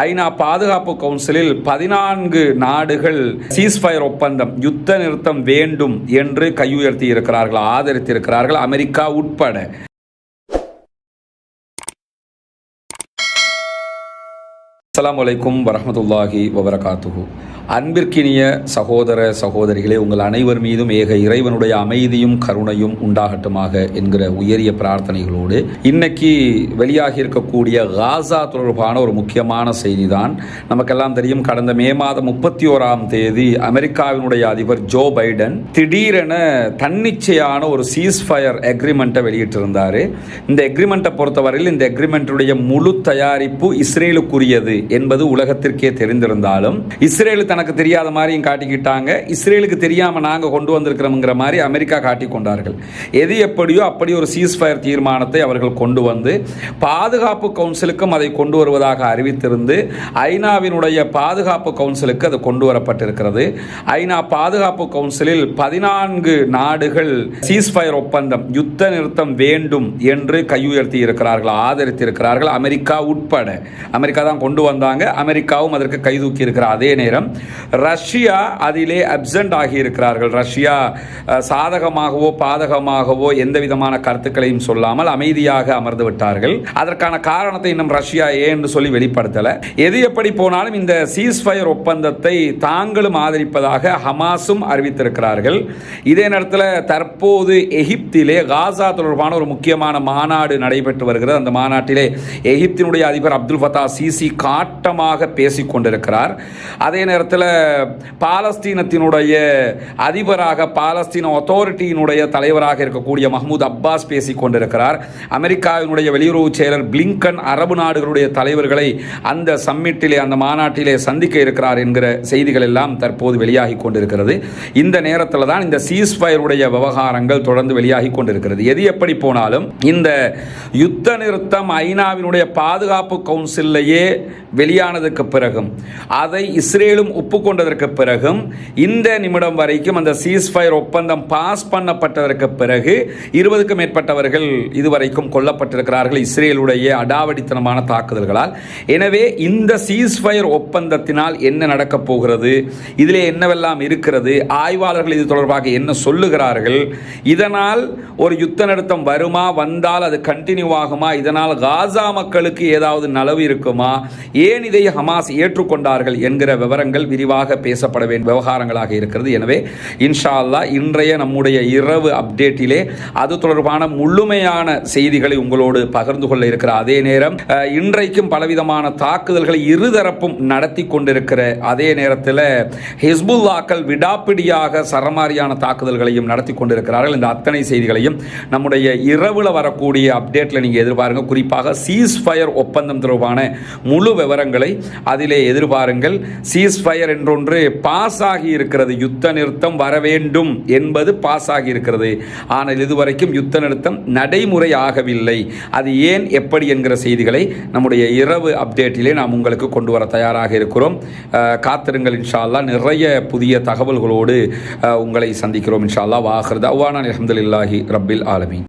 ஐநா பாதுகாப்பு கவுன்சிலில் பதினான்கு நாடுகள் சீஸ்ஃபயர் ஒப்பந்தம் யுத்த நிறுத்தம் வேண்டும் என்று கையுயர்த்தி இருக்கிறார்கள் ஆதரித்திருக்கிறார்கள் அமெரிக்கா உட்பட. அஸ்ஸலாமு அலைக்கும் வரமத்துல்லாஹி வபரகாத்துகு அன்பிற்கினிய சகோதர சகோதரிகளே உங்கள் அனைவர் மீதும் ஏக இறைவனுடைய அமைதியும் கருணையும் உண்டாகட்டுமாக என்கிற உயரிய பிரார்த்தனைகளோடு இன்னைக்கு வெளியாகி இருக்கக்கூடிய காசா தொடர்பான ஒரு முக்கியமான செய்தி தான் நமக்கெல்லாம் தெரியும் கடந்த மே மாதம் முப்பத்தி ஓராம் தேதி அமெரிக்காவினுடைய அதிபர் ஜோ பைடன் திடீரென தன்னிச்சையான ஒரு சீஸ்ஃபயர் அக்ரிமெண்ட்டை வெளியிட்டிருந்தார். இந்த அக்ரிமெண்ட்டை பொறுத்தவரையில் இந்த அக்ரிமெண்ட்டுடைய முழு தயாரிப்பு இஸ்ரேலுக்குரியது என்பது உலகத்திற்கே தெரிந்திருந்தாலும் இஸ்ரேல் தனக்கு தெரியாத மாதிரியும் காட்டிக்கிட்டாங்க. இஸ்ரேலுக்கு தெரியாமல் நாங்கள் கொண்டு வந்திருக்கிறோம்ங்கிற மாதிரி அமெரிக்கா காட்டி கொண்டார்கள். எது எப்படியோ அப்படி ஒரு சீஸ்ஃபயர் தீர்மானத்தை அவர்கள் கொண்டு வந்து பாதுகாப்பு கவுன்சிலுக்கும் அதை கொண்டு வருவதாக அறிவித்திருந்து ஐநாவினுடைய பாதுகாப்பு கவுன்சிலுக்கு அது கொண்டு வரப்பட்டிருக்கிறது. ஐநா பாதுகாப்பு கவுன்சிலில் பதினான்கு நாடுகள் சீஸ்ஃபயர் ஒப்பந்தம் யுத்த நிறுத்தம் வேண்டும் என்று கையுயர்த்தி இருக்கிறார்கள் ஆதரித்திருக்கிறார்கள் அமெரிக்கா உட்பட. அமெரிக்கா தான் கொண்டு வந்த வந்தாங்க. அமெரிக்காவும் அதற்கு கைதூக்கி இருக்கிற அதே நேரம் ரஷ்யா அதிலே அப்சண்ட் ஆகியிருக்கிறார்கள். ரஷ்யா சாதகமாகவோ பாதகமாகவோ எந்த விதமான கருத்துக்களையும் சொல்லாமல் அமைதியாக அமர்ந்து விட்டார்கள். அதற்கான காரணத்தை இன்னும் ரஷ்யா ஏன் என்று சொல்லி வெளிப்படுத்தலை. எது எப்படி போனாலும் இந்த சீஸ்ஃபயர் ஒப்பந்தத்தை தாங்களும் ஆதரிப்பதாக ஹமாஸும் அறிவித்திருக்கிறார்கள். இதே நேரத்தில் தற்போது எகிப்திலே காசா தொடர்பான ஒரு முக்கியமான மாநாடு நடைபெற்று வருகிறது. அந்த மாநாட்டிலே எகிப்தினுடைய அதிபர் அப்துல் ஃபத்தா சிசி நாட்டமாக பேசிக் கொண்டிருக்கிறார் அதே நேரத்தில் பாலஸ்தீனத்தினுடைய அதிபராக பாலஸ்தீன அத்தாரிட்டியினுடைய தலைவராக இருக்கக்கூடிய மஹமூத் அப்பாஸ் பேசி கொண்டிருக்கிறார் அமெரிக்காவினுடைய வெளியுறவு செயலர் பிளிங்கன் அரபு நாடுகளுடைய தலைவர்களை அந்த சம்மிட்டிலே அந்த மாநாட்டிலே சந்திக்க இருக்கிறார் என்கிற செய்திகள் எல்லாம் தற்போது வெளியாகி கொண்டிருக்கிறது. இந்த நேரத்தில் தான் இந்த சீஸ்ஃபயருடைய விவகாரங்கள் தொடர்ந்து வெளியாகி கொண்டிருக்கிறது. எது எப்படி போனாலும் இந்த யுத்த நிறுத்தம் ஐநாவினுடைய பாதுகாப்பு கவுன்சிலேயே வெளியானதுக்கு பிறகும். அதை இஸ்ரேலும் ஒப்புக்கொண்டதற்கு பிறகும் இந்த நிமிடம் வரைக்கும் அந்த சீஸ்ஃபயர் ஒப்பந்தம் பாஸ் பண்ணப்பட்டதற்கு பிறகு இருபதுக்கும் மேற்பட்டவர்கள் இதுவரைக்கும் கொல்லப்பட்டிருக்கிறார்கள் இஸ்ரேலுடைய அடாவடித்தனமான தாக்குதல்களால். எனவே இந்த சீஸ்ஃபயர் ஒப்பந்தத்தினால் என்ன நடக்கப் போகிறது இதிலே என்னவெல்லாம் இருக்கிறது ஆய்வாளர்கள் இது தொடர்பாக என்ன சொல்லுகிறார்கள் இதனால் ஒரு யுத்த நிறுத்தம் வருமா வந்தால் அது கண்டினியூ ஆகுமா இதனால் காசா மக்களுக்கு ஏதாவது நலவு இருக்குமா ஏன் இதை ஹமாஸ் ஏற்றுக்கொண்டார்கள் என்கிற விவரங்கள் விரிவாக பேசப்பட வேண்டிய விவகாரங்களாக இருக்கிறது. எனவே இன்ஷா அல்லாஹ் இன்றைய நம்முடைய இரவு அப்டேட்டிலே அது தொடர்பான முழுமையான செய்திகளை உங்களோடு பகிர்ந்து கொள்ள இருக்கிற அதே நேரம் இன்றைக்கும் பலவிதமான தாக்குதல்களை இருதரப்பும் நடத்தி கொண்டிருக்கிற அதே நேரத்தில் ஹிஸ்புல்லாக்கள் விடாப்பிடியாக சரமாரியான தாக்குதல்களையும் நடத்தி கொண்டிருக்கிறார்கள். இந்த அத்தனை செய்திகளையும் நம்முடைய இரவில் வரக்கூடிய அப்டேட்டில் நீங்கள் எதிர்பாருங்க. குறிப்பாக சீஸ் ஃபயர் ஒப்பந்தம் தொடர்பான முழு விவரங்களை அதிலே எதிர்பாருங்கள். சீஸ் ஃபயர் என்றொன்று பாஸ் ஆகி இருக்கிறது. யுத்த நிறுத்தம் வர வேண்டும் என்பது பாஸ் ஆகி இருக்கிறது. ஆனால் இதுவரைக்கும் யுத்த நிறுத்தம் நடைமுறை ஆகவில்லை. அது ஏன் எப்படி என்கிற செய்திகளை நம்முடைய இரவு அப்டேட்டிலே நாம் உங்களுக்கு கொண்டு வர தயாராக இருக்கிறோம். காத்திருங்கள் இன்ஷால்லா நிறைய புதிய தகவல்களோடு உங்களை சந்திக்கிறோம் இன்ஷால்லா அல்லாஹ் அவ்வானான் அஹமதுல்லாஹி ரப்பில் ஆலமி